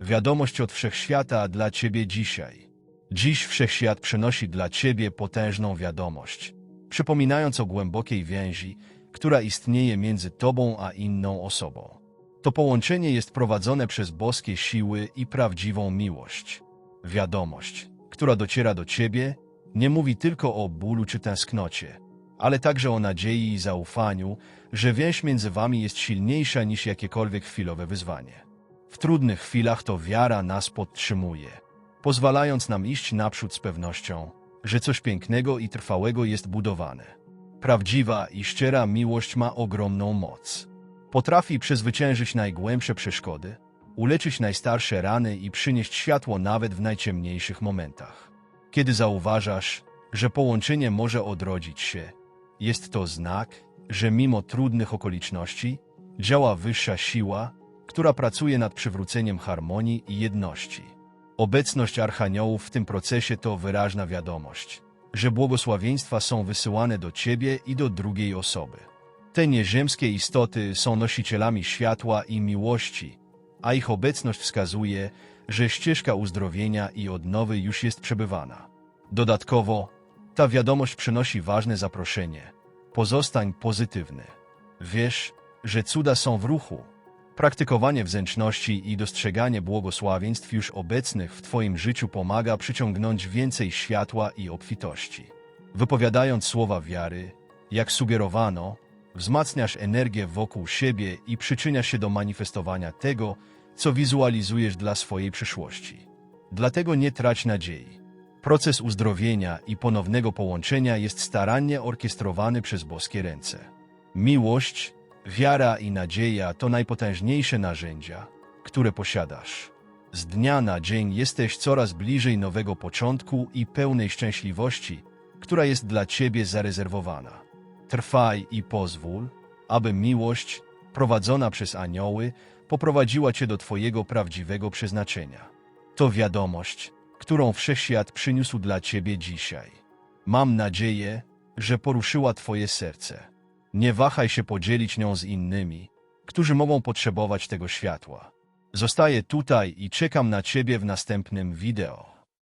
Wiadomość od wszechświata dla ciebie dzisiaj. Dziś wszechświat przynosi dla ciebie potężną wiadomość, przypominając o głębokiej więzi, która istnieje między tobą a inną osobą. To połączenie jest prowadzone przez boskie siły i prawdziwą miłość. Wiadomość, która dociera do ciebie, nie mówi tylko o bólu czy tęsknocie, ale także o nadziei i zaufaniu, że więź między wami jest silniejsza niż jakiekolwiek chwilowe wyzwanie. W trudnych chwilach to wiara nas podtrzymuje, pozwalając nam iść naprzód z pewnością, że coś pięknego i trwałego jest budowane. Prawdziwa i szczera miłość ma ogromną moc. Potrafi przezwyciężyć najgłębsze przeszkody, uleczyć najstarsze rany i przynieść światło nawet w najciemniejszych momentach. Kiedy zauważasz, że połączenie może odrodzić się, jest to znak, że mimo trudnych okoliczności działa wyższa siła, która pracuje nad przywróceniem harmonii i jedności. Obecność archaniołów w tym procesie to wyraźna wiadomość, że błogosławieństwa są wysyłane do ciebie i do drugiej osoby. Te nieziemskie istoty są nosicielami światła i miłości, a ich obecność wskazuje, że ścieżka uzdrowienia i odnowy już jest przebywana. Dodatkowo, ta wiadomość przynosi ważne zaproszenie. Pozostań pozytywny. Wiesz, że cuda są w ruchu. Praktykowanie wdzięczności i dostrzeganie błogosławieństw już obecnych w Twoim życiu pomaga przyciągnąć więcej światła i obfitości. Wypowiadając słowa wiary, jak sugerowano, wzmacniasz energię wokół siebie i przyczyniasz się do manifestowania tego, co wizualizujesz dla swojej przyszłości. Dlatego nie trać nadziei. Proces uzdrowienia i ponownego połączenia jest starannie orkiestrowany przez boskie ręce. Miłość, wiara i nadzieja to najpotężniejsze narzędzia, które posiadasz. Z dnia na dzień jesteś coraz bliżej nowego początku i pełnej szczęśliwości, która jest dla ciebie zarezerwowana. Trwaj i pozwól, aby miłość, prowadzona przez anioły, poprowadziła cię do twojego prawdziwego przeznaczenia. To wiadomość, którą wszechświat przyniósł dla ciebie dzisiaj. Mam nadzieję, że poruszyła twoje serce. Nie wahaj się podzielić nią z innymi, którzy mogą potrzebować tego światła. Zostaję tutaj i czekam na ciebie w następnym wideo.